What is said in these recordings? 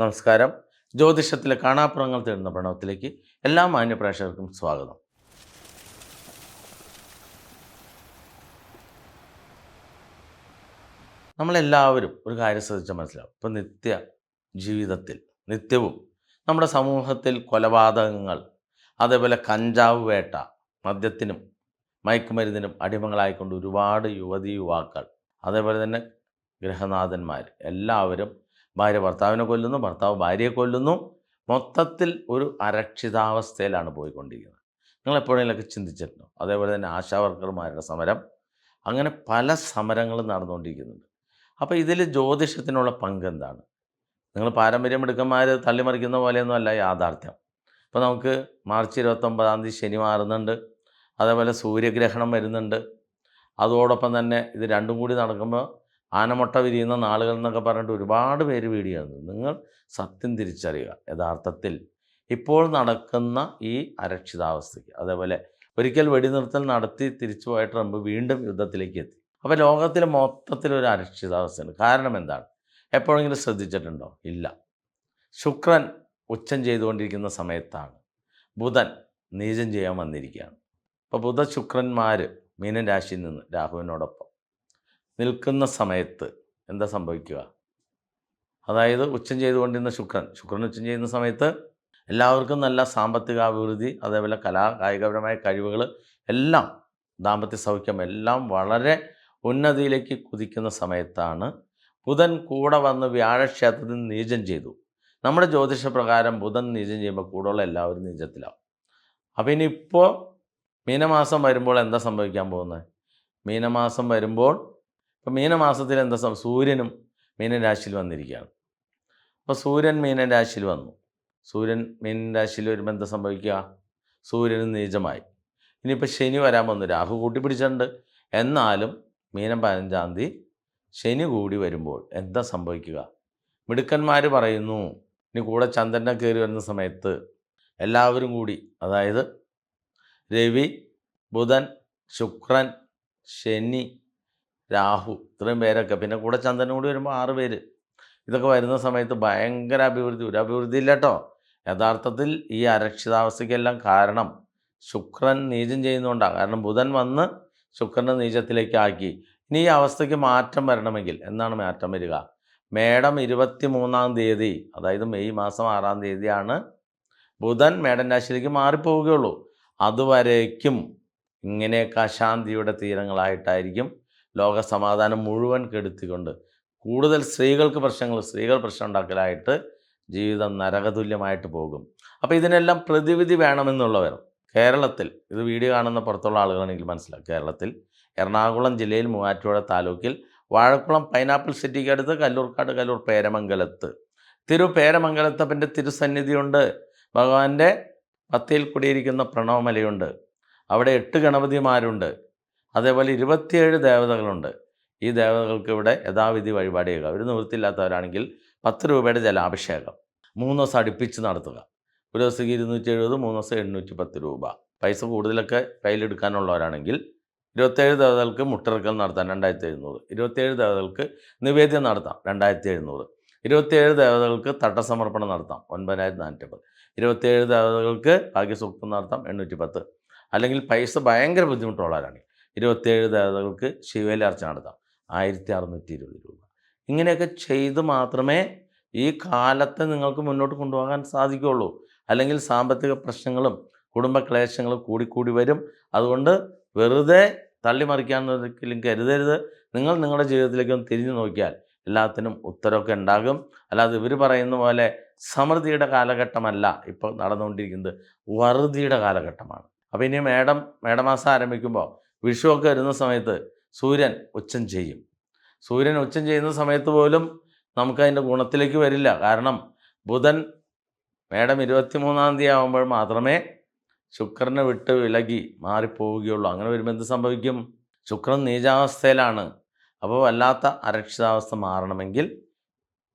നമസ്കാരം. ജ്യോതിഷത്തിലെ കാണാപ്പുറങ്ങൾ തേടുന്ന പ്രണവത്തിലേക്ക് എല്ലാ മാന്യപ്രേക്ഷകർക്കും സ്വാഗതം. നമ്മളെല്ലാവരും ഒരു കാര്യം ശ്രദ്ധിച്ചാൽ മനസ്സിലാവും. ഇപ്പം നിത്യ ജീവിതത്തിൽ നിത്യവും നമ്മുടെ സമൂഹത്തിൽ കൊലപാതകങ്ങൾ അതേപോലെ കഞ്ചാവ് വേട്ട മദ്യത്തിനും മയക്കുമരുന്നിനും അടിമകളായിക്കൊണ്ട് ഒരുപാട് യുവതി യുവാക്കൾ അതേപോലെ തന്നെ ഗൃഹനാഥന്മാർ എല്ലാവരും ഭാര്യ ഭർത്താവിനെ കൊല്ലുന്നു ഭർത്താവ് ഭാര്യയെ കൊല്ലുന്നു. മൊത്തത്തിൽ ഒരു അരക്ഷിതാവസ്ഥയിലാണ് പോയിക്കൊണ്ടിരിക്കുന്നത്. നിങ്ങൾ എപ്പോഴെങ്കിലൊക്കെ ചിന്തിച്ചിട്ടുണ്ടോ? അതേപോലെ തന്നെ ആശാവർക്കർമാരുടെ സമരം. അങ്ങനെ പല സമരങ്ങളും നടന്നുകൊണ്ടിരിക്കുന്നുണ്ട്. അപ്പോൾ ഇതിൽ ജ്യോതിഷത്തിനുള്ള പങ്ക് എന്താണ്? നിങ്ങൾ പാരമ്പര്യം മിടുക്കന്മാർ തള്ളിമറിക്കുന്ന പോലെയൊന്നും അല്ല യാഥാർത്ഥ്യം. ഇപ്പോൾ നമുക്ക് മാർച്ച് ഇരുപത്തൊമ്പതാം തീയതി ശനി മാറുന്നുണ്ട്. അതേപോലെ സൂര്യഗ്രഹണം വരുന്നുണ്ട്. അതോടൊപ്പം തന്നെ ഇത് രണ്ടും കൂടി നടക്കുമ്പോൾ ആനമുട്ട വിരിയുന്ന നാളുകൾ എന്നൊക്കെ പറഞ്ഞിട്ട് ഒരുപാട് പേര് വീടിയാണ് നിങ്ങൾ സത്യം തിരിച്ചറിയുക യഥാർത്ഥത്തിൽ ഇപ്പോൾ നടക്കുന്ന ഈ അരക്ഷിതാവസ്ഥയ്ക്ക്. അതേപോലെ ഒരിക്കൽ വെടിനിർത്തൽ നടത്തി തിരിച്ചു പോയ ട്രംപ് വീണ്ടും യുദ്ധത്തിലേക്ക് എത്തി. അപ്പോൾ ലോകത്തിൽ മൊത്തത്തിലൊരു അരക്ഷിതാവസ്ഥയുണ്ട്. കാരണം എന്താണ്? എപ്പോഴെങ്കിലും ശ്രദ്ധിച്ചിട്ടുണ്ടോ? ഇല്ല. ശുക്രൻ ഉച്ചം ചെയ്തുകൊണ്ടിരിക്കുന്ന സമയത്താണ്. ബുധൻ നീചം ചെയ്യാൻ വന്നിരിക്കുകയാണ്. അപ്പോൾ ബുധ ശുക്രന്മാർ മീനൻ രാശിയിൽ നിന്ന് രാഹുവിനോടൊപ്പം. നിൽക്കുന്ന സമയത്ത് എന്താ സംഭവിക്കുക? അതായത് ഉച്ചം ചെയ്തുകൊണ്ടിരുന്ന ശുക്രൻ ശുക്രൻ ഉച്ചം ചെയ്യുന്ന സമയത്ത് എല്ലാവർക്കും നല്ല സാമ്പത്തികാഭിവൃദ്ധി അതേപോലെ കലാ കായികപരമായ കഴിവുകൾ എല്ലാം ദാമ്പത്യ സൗഖ്യം എല്ലാം വളരെ ഉന്നതിയിലേക്ക് കുതിക്കുന്ന സമയത്താണ് ബുധൻ കൂടെ വന്ന് വ്യാഴക്ഷേത്രത്തിൽ നീചം ചെയ്തു. നമ്മുടെ ജ്യോതിഷ പ്രകാരം ബുധൻ നീചം ചെയ്യുമ്പോൾ കൂടെയുള്ള എല്ലാവരും നീചത്തിലാവും അപ്പം ഇനിയിപ്പോൾ മീനമാസം വരുമ്പോൾ എന്താ സംഭവിക്കാൻ പോകുന്നത്? മീനമാസം വരുമ്പോൾ ഇപ്പോൾ മീനമാസത്തിൽ എന്താ സൂര്യനും മീനൻ രാശിയിൽ വന്നിരിക്കുകയാണ്. അപ്പോൾ സൂര്യൻ മീനൻ രാശിയിൽ വന്നു. സൂര്യൻ മീനൻ രാശിയിൽ വരുമ്പോൾ എന്താ സംഭവിക്കുക? സൂര്യനും നീചമായി. ഇനിയിപ്പോൾ ശനി വരാൻ വന്നു. രാഹു കൂട്ടിപ്പിടിച്ചിട്ടുണ്ട്. എന്നാലും മീനം പതിനഞ്ചാം തീയതി ശനി കൂടി വരുമ്പോൾ എന്താ സംഭവിക്കുക? മിടുക്കന്മാർ പറയുന്നു ഇനി കൂടെ ചന്ദ്രനെ കയറി വരുന്ന സമയത്ത് എല്ലാവരും കൂടി അതായത് രവി ബുധൻ ശുക്രൻ ശനി രാഹു ഇത്രയും പേരൊക്കെ. പിന്നെ കൂടെ ചന്ദ്രനും കൂടി വരുമ്പോൾ ആറ് പേര്. ഇതൊക്കെ വരുന്ന സമയത്ത് ഭയങ്കര അഭിവൃദ്ധി. ഒരു അഭിവൃദ്ധി ഇല്ല കേട്ടോ യഥാർത്ഥത്തിൽ ഈ അരക്ഷിതാവസ്ഥയ്ക്കെല്ലാം കാരണം ശുക്രൻ നീചം ചെയ്യുന്നതുകൊണ്ടാണ് കാരണം ബുധൻ വന്ന് ശുക്രനെ നീചത്തിലേക്ക് ആക്കി ഇനി ഈ അവസ്ഥയ്ക്ക് മാറ്റം വരണമെങ്കിൽ എന്നാണ് മാറ്റം വരിക? മേടം ഇരുപത്തി മൂന്നാം തീയതി അതായത് മെയ് മാസം ആറാം തീയതിയാണ് ബുധൻ മേടൻ രാശിയിലേക്ക് മാറിപ്പോവുകയുള്ളൂ. അതുവരേക്കും ഇങ്ങനെയൊക്കെ അശാന്തിയുടെ തീരങ്ങളായിട്ടായിരിക്കും ലോക സമാധാനം മുഴുവൻ കെടുത്തിക്കൊണ്ട് കൂടുതൽ സ്ത്രീകൾക്ക് പ്രശ്നങ്ങൾ സ്ത്രീകൾ പ്രശ്നം ഉണ്ടാക്കലായിട്ട് ജീവിതം നരകതുല്യമായിട്ട് പോകും. അപ്പോൾ ഇതിനെല്ലാം പ്രതിവിധി വേണമെന്നുള്ളവർ കേരളത്തിൽ ഇത് വീഡിയോ കാണുന്ന പുറത്തുള്ള ആളുകളാണെങ്കിൽ മനസ്സിലാക്കുക കേരളത്തിൽ എറണാകുളം ജില്ലയിൽ മൂവാറ്റുപുഴ താലൂക്കിൽ വാഴക്കുളം പൈനാപ്പിൾ സിറ്റിക്ക് അടുത്ത് കല്ലൂർക്കാട് കല്ലൂർ പേരമംഗലത്ത്. തിരു പേരമംഗലത്തപ്പന്റെ തിരുസന്നിധിയുണ്ട്. ഭഗവാന്റെ പത്തിയിൽ കുടിയിരിക്കുന്ന പ്രണവമലയുണ്ട്. അവിടെ എട്ട് ഗണപതിമാരുണ്ട്. അതേപോലെ ഇരുപത്തിയേഴ് ദേവതകളുണ്ട്. ഈ ദേവതകൾക്ക് ഇവിടെ യഥാവിധി വഴിപാട് ചെയ്യുക ഒരു നിവൃത്തിയില്ലാത്തവരാണെങ്കിൽ പത്ത് രൂപയുടെ ജലാഭിഷേകം. മൂന്ന് ദിവസം അടുപ്പിച്ച് നടത്തുക. ഒരു ദിവസത്തേക്ക് ഇരുന്നൂറ്റി എഴുപത് മൂന്ന് ദിവസം എണ്ണൂറ്റി പത്ത് രൂപ. പൈസ കൂടുതലൊക്കെ കയ്യിലെടുക്കാനുള്ളവരാണെങ്കിൽ ഇരുപത്തേഴ് ദേവതകൾക്ക് മുട്ടിറക്കൽ നടത്താം രണ്ടായിരത്തി എഴുന്നൂറ് ഇരുപത്തേഴ് ദേവതകൾക്ക് നിവേദ്യം നടത്താം രണ്ടായിരത്തി എഴുന്നൂറ് ഇരുപത്തിയേഴ് ദേവതകൾക്ക് തട്ടസമർപ്പണം നടത്താം ഒൻപതിനായിരത്തി നാനൂറ്റമ്പത് ഇരുപത്തിയേഴ് ദേവതകൾക്ക് ഭാഗ്യസൂക്തം നടത്താം എണ്ണൂറ്റി പത്ത് അല്ലെങ്കിൽ പൈസ ഭയങ്കര ബുദ്ധിമുട്ടുള്ളവരാണ് ഇരുപത്തിയേഴ് ദേവതകൾക്ക് ശിവയിലെ അർച്ച നടത്താം. ആയിരത്തി അറുന്നൂറ്റി ഇരുപത് രൂപ. ഇങ്ങനെയൊക്കെ ചെയ്ത് മാത്രമേ ഈ കാലത്തെ നിങ്ങൾക്ക് മുന്നോട്ട് കൊണ്ടുപോകാൻ സാധിക്കുകയുള്ളൂ. അല്ലെങ്കിൽ സാമ്പത്തിക പ്രശ്നങ്ങളും കുടുംബക്ലേശങ്ങളും കൂടിക്കൂടി വരും. അതുകൊണ്ട് വെറുതെ തള്ളിമറിക്കാനൊരിക്കലും കരുതരുത്. നിങ്ങൾ നിങ്ങളുടെ ജീവിതത്തിലേക്കൊന്ന് തിരിഞ്ഞു നോക്കിയാൽ എല്ലാത്തിനും ഉത്തരവൊക്കെ ഉണ്ടാകും. അല്ലാതെ ഇവർ പറയുന്ന പോലെ സമൃദ്ധിയുടെ കാലഘട്ടമല്ല ഇപ്പോൾ നടന്നുകൊണ്ടിരിക്കുന്നത്. വറുതിയുടെ കാലഘട്ടമാണ്. അപ്പോൾ ഇനി മേടം മേടമാസം ആരംഭിക്കുമ്പോൾ വിഷുവൊക്കെ വരുന്ന സമയത്ത് സൂര്യൻ ഉച്ചം ചെയ്യും. സൂര്യൻ ഉച്ചം ചെയ്യുന്ന സമയത്ത് പോലും നമുക്കതിന്റെ ഗുണത്തിലേക്ക് വരില്ല. കാരണം ബുധൻ മേടം ഇരുപത്തിമൂന്നാം തീയതി ആകുമ്പോൾ മാത്രമേ ശുക്രനെ വിട്ട് വിലകി മാറിപ്പോവുകയുള്ളൂ. അങ്ങനെ വരുമ്പോൾ എന്ത് സംഭവിക്കും? ശുക്രൻ നീചാവസ്ഥയിലാണ്. അപ്പോൾ വല്ലാത്ത അരക്ഷിതാവസ്ഥ മാറണമെങ്കിൽ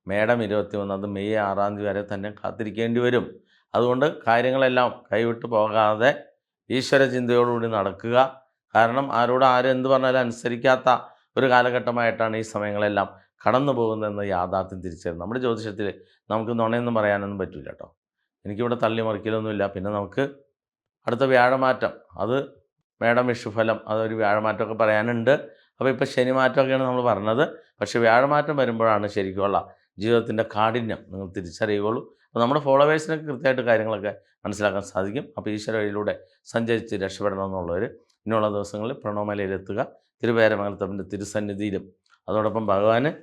മേടം ഇരുപത്തിമൂന്നാം തീയതി മെയ് ആറാം തീയതി വരെ തന്നെ കാത്തിരിക്കേണ്ടി വരും. അതുകൊണ്ട് കാര്യങ്ങളെല്ലാം കൈവിട്ട് പോകാതെ ഈശ്വര ചിന്തയോടുകൂടി നടക്കുക. കാരണം ആരോട് ആരും എന്ത് പറഞ്ഞാലും അനുസരിക്കാത്ത ഒരു കാലഘട്ടമായിട്ടാണ് ഈ സമയങ്ങളെല്ലാം കടന്നു പോകുന്നതെന്ന് യാഥാർത്ഥ്യം തിരിച്ചറിയുന്നത് നമ്മുടെ ജ്യോതിഷത്തിൽ നമുക്ക് നുണയൊന്നും പറയാനൊന്നും പറ്റില്ല കേട്ടോ. എനിക്കിവിടെ തള്ളി മറിക്കലൊന്നുമില്ല. പിന്നെ നമുക്ക് അടുത്ത വ്യാഴമാറ്റം. അത് മേടം വിഷുഫലം അതൊരു വ്യാഴമാറ്റമൊക്കെ പറയാനുണ്ട്. അപ്പോൾ ഇപ്പോൾ ശനിമാറ്റമൊക്കെയാണ് നമ്മൾ പറഞ്ഞത്. പക്ഷേ വ്യാഴമാറ്റം വരുമ്പോഴാണ് ശരിക്കുമുള്ള ജീവിതത്തിന്റെ കാഠിന്യം നിങ്ങൾ തിരിച്ചറിയുകയുള്ളൂ. അപ്പോൾ നമ്മുടെ ഫോളോവേഴ്സിനൊക്കെ കൃത്യമായിട്ട് കാര്യങ്ങളൊക്കെ മനസ്സിലാക്കാൻ സാധിക്കും. അപ്പോൾ ഈശ്വര വഴിയിലൂടെ സഞ്ചരിച്ച് രക്ഷപ്പെടണം എന്നുള്ളവർ ഇനിയുള്ള ദിവസങ്ങളിൽ പ്രണവമലയിലെത്തുക തിരുവേരമംഗലത്തപ്പന്റെ തിരുസന്നിധിയിലും. അതോടൊപ്പം ഭഗവാന്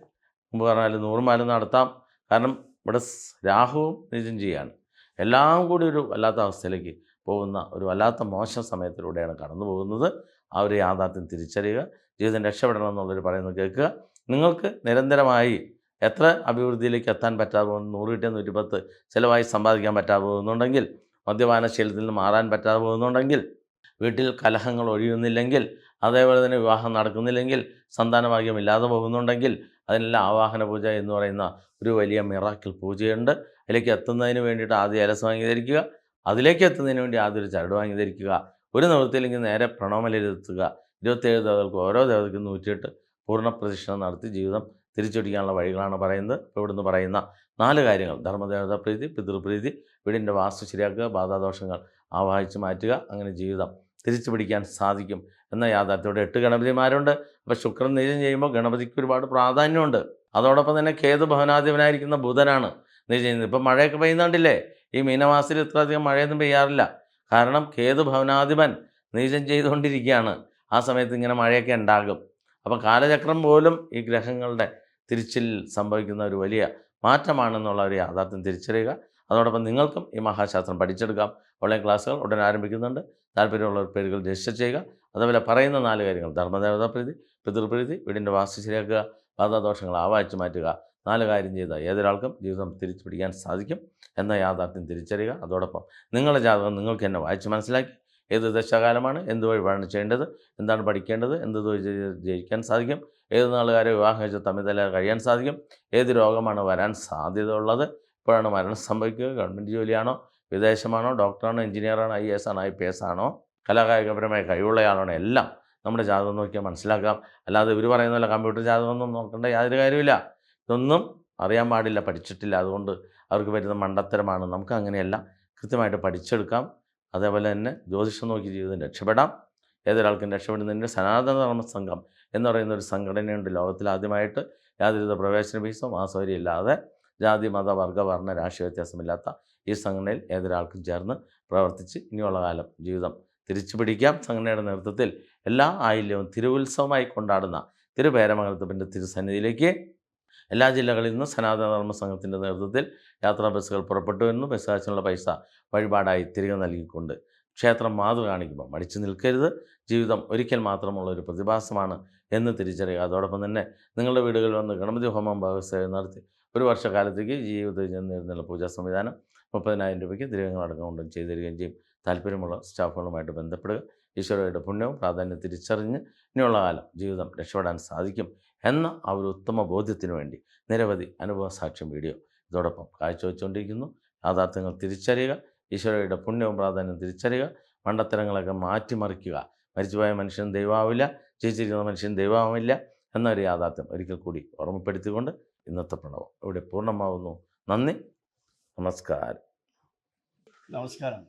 മുമ്പ് പറഞ്ഞാൽ നൂറുമാല നടത്താം. കാരണം ഇവിടെ രാഹുവും നിജം എല്ലാം കൂടി ഒരു വല്ലാത്ത അവസ്ഥയിലേക്ക് പോകുന്ന ഒരു വല്ലാത്ത മോശം സമയത്തിലൂടെയാണ് കടന്നു പോകുന്നത്. ആ ഒരു യാഥാർത്ഥ്യം തിരിച്ചറിയുക. ജീവിതം രക്ഷപ്പെടണം എന്നുള്ളവർ പറയുന്നത് കേൾക്കുക. നിങ്ങൾക്ക് നിരന്തരമായി എത്ര അഭിവൃദ്ധിയിലേക്ക് എത്താൻ പറ്റാതെ പോകുന്നു നൂറ് കിട്ടിയ നൂറ്റിപ്പത്ത് ചിലവായി സമ്പാദിക്കാൻ പറ്റാതെ പോകുന്നുണ്ടെങ്കിൽ മദ്യപാനശീലത്തിൽ നിന്ന് മാറാൻ പറ്റാതെ പോകുന്നുണ്ടെങ്കിൽ വീട്ടിൽ കലഹങ്ങൾ ഒഴിയുന്നില്ലെങ്കിൽ അതേപോലെ തന്നെ വിവാഹം നടക്കുന്നില്ലെങ്കിൽ സന്താനഭാഗ്യം ഇല്ലാതെ പോകുന്നുണ്ടെങ്കിൽ അതിനെല്ലാം ആവാഹന പൂജ എന്ന് പറയുന്ന ഒരു വലിയ മിറാക്കിൾ പൂജയുണ്ട്. അതിലേക്ക് എത്തുന്നതിന് വേണ്ടിയിട്ട് ആദ്യം ഏലസ് വാങ്ങി ധരിക്കുക അതിലേക്ക് എത്തുന്നതിന് വേണ്ടി ആദ്യം ഒരു ചരട് വാങ്ങി ധരിക്കുക ഒരു നിവൃത്തിയില്ലെങ്കിൽ നേരെ പ്രണവമലയിലെത്തുക ഇരുപത്തേഴ് ദേവതകൾക്ക് ഓരോ ദേവതയ്ക്കും നൂറ്റിയെട്ട് പൂർണ പ്രദക്ഷിണം നടത്തി ജീവിതം തിരിച്ചൊടിക്കാനുള്ള വഴികളാണ് പറയുന്നത്. ഇവിടുന്ന് പറയുന്ന നാല് കാര്യങ്ങൾ. ധർമ്മദേവത പ്രീതി പിതൃപ്രീതി വീടിന്റെ വാസ്തു ശരിയാക്കുക ബാധാദോഷങ്ങൾ ആവാഹിച്ച് മാറ്റുക അങ്ങനെ ജീവിതം തിരിച്ചു പിടിക്കാൻ സാധിക്കും എന്ന യാഥാർത്ഥ്യത്തോടെ എട്ട് ഗണപതിമാരുണ്ട്. അപ്പോൾ ശുക്രൻ നീചം ചെയ്യുമ്പോൾ ഗണപതിക്ക് ഒരുപാട് പ്രാധാന്യമുണ്ട്. അതോടൊപ്പം തന്നെ കേതു ഭവനാധിപനായിരിക്കുന്ന ബുധനാണ് നീചം ചെയ്യുന്നത്. ഇപ്പം മഴയൊക്കെ പെയ്യുന്നുണ്ടില്ലേ? ഈ മീനമാസത്തിൽ ഇത്ര അധികം മഴയൊന്നും പെയ്യാറില്ല. കാരണം കേതു ഭവനാധിപൻ നീചം ചെയ്തുകൊണ്ടിരിക്കുകയാണ്. ആ സമയത്ത് ഇങ്ങനെ മഴയൊക്കെ ഉണ്ടാകും. അപ്പം കാലചക്രം പോലും ഈ ഗ്രഹങ്ങളുടെ തിരിച്ചിൽ സംഭവിക്കുന്ന ഒരു വലിയ മാറ്റമാണെന്നുള്ള ഒരു യാഥാർത്ഥ്യം തിരിച്ചറിയുക. അതോടൊപ്പം നിങ്ങൾക്കും ഈ മഹാശാസ്ത്രം പഠിച്ചെടുക്കാം. ഓൺലൈൻ ക്ലാസ്സുകൾ ഉടൻ ആരംഭിക്കുന്നുണ്ട്. താല്പര്യമുള്ളവർ പേരുകൾ രജിസ്റ്റർ ചെയ്യുക. അതുപോലെ പറയുന്ന നാല് കാര്യങ്ങൾ. ധർമ്മദേവതാ പ്രീതി പിതൃപ്രീതി വീടിന്റെ വാസ്തു ശരിയാക്കുക ബാധാദോഷങ്ങൾ ആവാച്ചു മാറ്റുക. നാല് കാര്യം ചെയ്താൽ ഏതൊരാൾക്കും ജീവിതം തിരിച്ചു പിടിക്കാൻ സാധിക്കും എന്ന യാഥാർത്ഥ്യം തിരിച്ചറിയുക. അതോടൊപ്പം നിങ്ങളുടെ ജാതകം നിങ്ങൾക്ക് എന്നെ വായിച്ച് മനസ്സിലാക്കി. ഏത് ദശകാലമാണ്? എന്ത് വഴിപാടാണ് ചെയ്യേണ്ടത്? എന്താണ് പഠിക്കേണ്ടത്? എന്ത് ജയിക്കാൻ സാധിക്കും? ഏത് നാളുകാരെ വിവാഹം കഴിച്ച തമ്മിൽ തല കഴിയാൻ സാധിക്കും? ഏത് രോഗമാണ് വരാൻ സാധ്യത ഉള്ളത് ഇപ്പോഴാണ് മരണം സംഭവിക്കുക? ഗവൺമെന്റ് ജോലിയാണോ? വിദേശമാണോ? ഡോക്ടറാണോ? എഞ്ചിനീയറാണോ ഐ എസ് ആണോ? ഐ പി എസ് ആണോ? കലാകായികപരമായ കഴിവുള്ളയാളാണോ എല്ലാം നമ്മുടെ ജാതകം നോക്കിയാൽ മനസ്സിലാക്കാം. അല്ലാതെ ഇവർ പറയുന്ന പോലെ കമ്പ്യൂട്ടർ ജാതകമൊന്നും നോക്കേണ്ട യാതൊരു കാര്യമില്ല ഇതൊന്നും അറിയാൻ പാടില്ല പഠിച്ചിട്ടില്ല. അതുകൊണ്ട് അവർക്ക് വരുന്ന മണ്ടത്തരമാണ്. നമുക്ക് അങ്ങനെയല്ല കൃത്യമായിട്ട് പഠിച്ചെടുക്കാം. അതേപോലെ തന്നെ ജ്യോതിഷം നോക്കി ജീവിതം രക്ഷപ്പെടാം. ഏതൊരാൾക്കും രക്ഷപ്പെടുന്നതിന്റെ സനാതന ധർമ്മ സംഘം എന്ന് പറയുന്ന ഒരു സംഘടനയുണ്ട്. ലോകത്തിൽ ആദ്യമായിട്ട് യാതൊരുവിധ പ്രവേശന ഫീസോ മാസവരി ഇല്ലാതെ ജാതി മത വർഗ വർണ രാഷ്ട്രീയ വ്യത്യാസമില്ലാത്ത ഈ സംഘടനയിൽ ഏതൊരാൾക്കും ചേർന്ന് പ്രവർത്തിച്ച് ഇനിയുള്ള കാലം ജീവിതം തിരിച്ചു പിടിക്കാം സംഘടനയുടെ നേതൃത്വത്തിൽ എല്ലാ ആയില്യവും തിരുവുത്സവമായി കൊണ്ടാടുന്ന തിരുപേരമംഗലത്തിന്റെ തിരുസന്നിധിയിലേക്ക് എല്ലാ ജില്ലകളിൽ നിന്നും സനാതന ധർമ്മ സംഘത്തിന്റെ നേതൃത്വത്തിൽ യാത്രാ ബസ്സുകൾ പുറപ്പെട്ടു എന്നും ബസ് കാശിനുള്ള പൈസ വഴിപാടായി തിരികെ നൽകിക്കൊണ്ട് ക്ഷേത്രം മാതൃ കാണിക്കുമ്പോൾ മടിച്ചു നിൽക്കരുത്. ജീവിതം ഒരിക്കൽ മാത്രമുള്ള ഒരു പ്രതിഭാസമാണ് എന്ന് തിരിച്ചറിയുക. അതോടൊപ്പം തന്നെ നിങ്ങളുടെ വീടുകളിൽ വന്ന് ഗണപതി ഹോമം ഭാഗസേവ നടത്തി ഒരു വർഷക്കാലത്തേക്ക് ജീവിതത്തിൽ നേരിടുന്ന പൂജാ സംവിധാനം മുപ്പതിനായിരം രൂപയ്ക്ക് തിരുവങ്ങളടക്കം കൊണ്ടും ചെയ്തു തരികയും ചെയ്യും. താല്പര്യമുള്ള സ്റ്റാഫുകളുമായിട്ട് ബന്ധപ്പെടുക ഈശ്വരയുടെ പുണ്യവും പ്രാധാന്യം തിരിച്ചറിഞ്ഞ് ഇനിയുള്ള കാലം ജീവിതം രക്ഷപ്പെടാൻ സാധിക്കും എന്ന ആ ഒരു ഉത്തമ ബോധ്യത്തിന് വേണ്ടി നിരവധി അനുഭവ സാക്ഷ്യം വീഡിയോ ഇതോടൊപ്പം കാഴ്ചവെച്ചുകൊണ്ടിരിക്കുന്നു. യാഥാർത്ഥ്യങ്ങൾ തിരിച്ചറിയുക ഈശ്വരയുടെ പുണ്യവും പ്രാധാന്യം തിരിച്ചറിയുക മണ്ടത്തരങ്ങളൊക്കെ മാറ്റിമറിക്കുക. മരിച്ചുപോയ മനുഷ്യൻ ദൈവമാവില്ല ജീവിച്ചിരിക്കുന്ന മനുഷ്യൻ ദൈവമാവില്ല എന്നൊരു യാഥാർത്ഥ്യം ഒരിക്കൽ കൂടി ഓർമ്മപ്പെടുത്തിക്കൊണ്ട് ഇന്നത്തെ പ്രണവം. ഇവിടെ പൂർണമാവുന്നു. നന്ദി. നമസ്കാരം. നമസ്കാരം.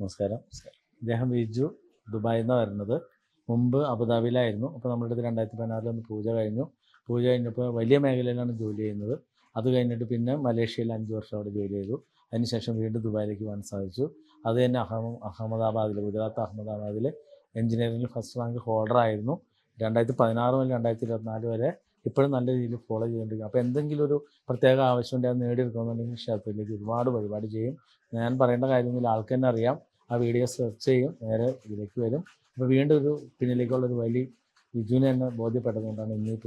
നമസ്കാരം. അദ്ദേഹം വിജു ദുബായിൽ നിന്നാണ് വരുന്നത്. മുമ്പ് അബുദാബിയിലായിരുന്നു. അപ്പോൾ നമ്മുടെ അടുത്ത് രണ്ടായിരത്തി പതിനാറിൽ ഒന്ന് പൂജ കഴിഞ്ഞു. പൂജ കഴിഞ്ഞപ്പോൾ വലിയ മേഖലയിലാണ് ജോലി ചെയ്യുന്നത്. അത് കഴിഞ്ഞിട്ട് പിന്നെ മലേഷ്യയിൽ അഞ്ച് വർഷം അവിടെ ജോലി ചെയ്തു. അതിനുശേഷം വീണ്ടും ദുബായിലേക്ക് പോകാൻ സാധിച്ചു. അത് തന്നെ അഹമ്മ അഹമ്മദാബാദിൽ ഗുജറാത്ത് അഹമ്മദാബാദിൽ എഞ്ചിനീയറിംഗിൽ ഫസ്റ്റ് റാങ്ക് ഹോൾഡർ ആയിരുന്നു രണ്ടായിരത്തി പതിനാറ് മുതൽ രണ്ടായിരത്തി ഇരുപത്തിനാല് വരെ ഇപ്പോഴും നല്ല രീതിയിൽ ഫോളോ ചെയ്തുകൊണ്ടിരിക്കും അപ്പോൾ എന്തെങ്കിലും ഒരു പ്രത്യേക ആവശ്യമുണ്ടെങ്കിൽ അത് നേടിയെടുക്കണമെന്നുണ്ടെങ്കിൽ ക്ഷേത്രത്തിലേക്ക് ഒരുപാട് പരിപാടി ചെയ്യും. ഞാൻ പറയേണ്ട കാര്യമെങ്കിൽ ആൾക്ക് തന്നെ അറിയാം. ആ വീഡിയോ സെർച്ച് ചെയ്യും. നേരെ ഇതിലേക്ക് വരും. അപ്പോൾ വീണ്ടും ഒരു പിന്നിലേക്കുള്ള ഒരു വലിയ വിജുവിനെ തന്നെ ബോധ്യപ്പെട്ടതുകൊണ്ടാണ് ഇന്ന് ഈ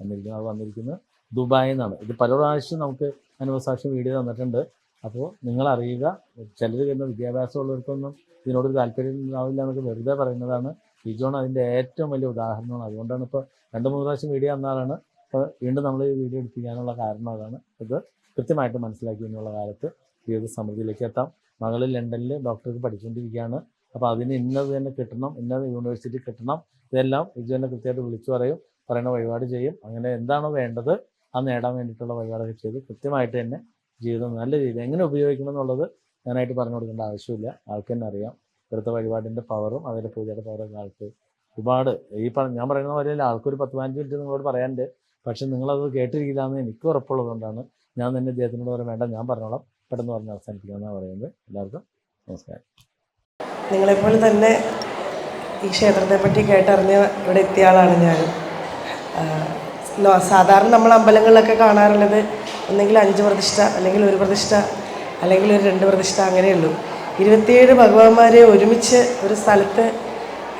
വന്നിരിക്കുന്നത്. അത് വന്നിരിക്കുന്നത് ദുബായിൽ നിന്നാണ്. ഇത് പല പ്രാവശ്യം നമുക്ക് അനുഭവസാക്ഷ്യം വീഡിയോ തന്നിട്ടുണ്ട്. അപ്പോൾ നിങ്ങൾ അറിയുക. ചിലർ വരുന്ന വിദ്യാഭ്യാസമുള്ളവർക്കൊന്നും ഇതിനോടൊരു താല്പര്യം ഉണ്ടാവില്ല എന്നൊക്കെ വെറുതെ പറയുന്നതാണ്. ബിജോൺ അതിന്റെ ഏറ്റവും വലിയ ഉദാഹരണമാണ്. അതുകൊണ്ടാണ് ഇപ്പോൾ രണ്ട് മൂന്ന് പ്രാവശ്യം വീഡിയോ തന്നാലാണ് അപ്പോൾ വീണ്ടും നമ്മൾ ഈ വീഡിയോ എടുപ്പിക്കാനുള്ള കാരണം അതാണ്. ഇത് കൃത്യമായിട്ട് മനസ്സിലാക്കി എന്നുള്ള കാലത്ത് ജീവിത സമൃദ്ധിയിലേക്ക് എത്താം. മകൾ ലണ്ടനിൽ ഡോക്ടർക്ക് പഠിച്ചുകൊണ്ടിരിക്കുകയാണ് അപ്പോൾ അതിന് ഇന്നത് തന്നെ കിട്ടണം ഇന്നത് യൂണിവേഴ്സിറ്റി കിട്ടണം. ഇതെല്ലാം ഇത് തന്നെ കൃത്യമായിട്ട് വിളിച്ചു പറയും പറയുന്ന വഴിപാട് ചെയ്യും. അങ്ങനെ എന്താണോ വേണ്ടത് അത് നേടാൻ വേണ്ടിയിട്ടുള്ള വഴിപാടൊക്കെ ചെയ്ത് കൃത്യമായിട്ട് തന്നെ ജീവിതം നല്ല രീതിയിൽ എങ്ങനെ ഉപയോഗിക്കണം എന്നുള്ളത് ഞാനായിട്ട് പറഞ്ഞു കൊടുക്കേണ്ട ആവശ്യമില്ല. ആൾക്ക് തന്നെ അറിയാം. ഇവിടുത്തെ വഴിപാടിന്റെ പവറും അതിലെ പൂജയുടെ പവറൊക്കെ ആൾക്ക് ഒരുപാട് ഈ ഞാൻ പറയുന്ന പോലെ ആൾക്കൊരു പത്ത് പതിനഞ്ച് മിനിറ്റ് നിങ്ങളോട് പറയാനുണ്ട്. പക്ഷെ നിങ്ങളത് കേട്ടിരിക്കില്ല എന്ന് എനിക്ക് ഉറപ്പുള്ളതുകൊണ്ടാണ് ഞാൻ തന്നെ അദ്ദേഹത്തിനോട് പറയാൻ വേണ്ട ഞാൻ പറഞ്ഞോളാം. പെട്ടെന്ന് പറഞ്ഞ് അവസാനിപ്പിക്കാമെന്നാണ് പറയുന്നത്. എല്ലാവർക്കും നമസ്കാരം. നിങ്ങളെപ്പോലെ തന്നെ ഈ ക്ഷേത്രത്തെ പറ്റി കേട്ടറിഞ്ഞ് ഇവിടെ എത്തിയ ആളാണ് ഞാൻ. സാധാരണ നമ്മൾ അമ്പലങ്ങളിലൊക്കെ കാണാറുള്ളത് ഒന്നെങ്കിൽ അഞ്ച് പ്രതിഷ്ഠ അല്ലെങ്കിൽ ഒരു പ്രതിഷ്ഠ അല്ലെങ്കിൽ ഒരു രണ്ട് പ്രതിഷ്ഠ അങ്ങനെയുള്ളൂ ഇരുപത്തിയേഴ് ഭഗവാന്മാരെ ഒരുമിച്ച് ഒരു സ്ഥലത്ത്